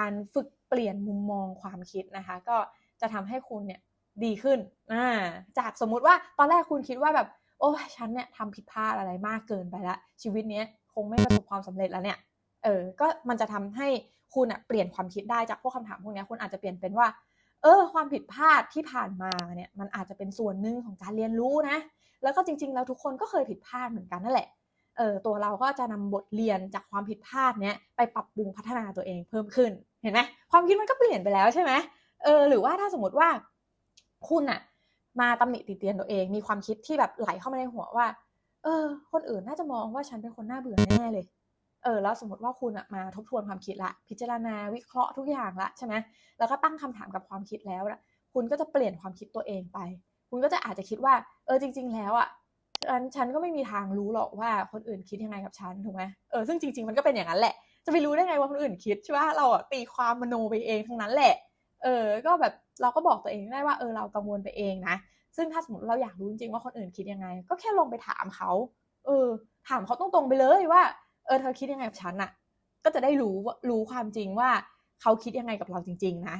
การฝึกเปลี่ยนมุมมองความคิดนะคะ ก็จะทำให้คุณเนี่ยดีขึ้นอ่าจากสมมุติว่าตอนแรกคุณคิดว่าแบบ โอ้ฉันเนี่ยทำผิดพลาดอะไรมากเกินไปละชีวิตเนี้ยคงไม่ประสบความสำเร็จแล้วเนี่ยเออก็มันจะทำให้คุณอะเปลี่ยนความคิดได้จากพวกคำถามพวกนี้คุณอาจจะเปลี่ยนเป็นว่า เออ ความผิดพลาดที่ผ่านมาเนี่ย มันอาจจะเป็นส่วนหนึ่งของการเรียนรู้นะ แล้วก็จริงๆ แล้วทุกคนก็เคยผิดพลาดเหมือนกันนั่นแหละ เออตัวเราก็จะนำบทเรียนจากความผิดพลาดเนี้ยไปปรับปรุงพัฒนาตัวเองเพิ่มขึ้นเห็นไหมความคิดมันก็เปลี่ยนไปแล้วใช่ไหมเออหรือว่าถ้าสมมติว่าคุณอะมาตำหนิติเตียนตัวเอง มีความคิดที่แบบไหลเข้ามาในหัวว่า เออ คนอื่นน่าจะมองว่าฉันเป็นคนน่าเบื่อแน่เลย เออ แล้วสมมติว่าคุณอะมาทบทวนความคิดละ พิจารณาวิเคราะห์ทุกอย่างละใช่ไหมแล้วก็ตั้งคำถามกับความคิดแล้วละคุณก็จะเปลี่ยนความคิดตัวเองไป คุณก็จะอาจจะคิดว่า เออจริง ๆ แล้วอะ ฉันฉันก็ไม่มีทางรู้หรอกว่าคนอื่นคิดยังไงกับฉันถูกไหมเออซึ่งจริง ๆ มันก็เป็นอย่างนั้นแหละ จะไปรู้ได้ไงว่าคนอื่นคิดใช่ปะเราอะตีความมโนไปเองทั้งนั้นแหละ เออ ก็แบบเราก็บอกตัวเองได้ว่าเออเรากังวลไปเองนะ ซึ่งถ้าสมมติเราอยากรู้จริงว่าคนอื่นคิดยังไง ก็แค่ลงไปถามเขา เออ ถามเขาตรงๆไปเลยว่า เออเธอคิดยังไงกับฉันอะก็จะได้รู้รู้ความจริงว่าเขาคิดยังไงกับเราจริง ๆ นะ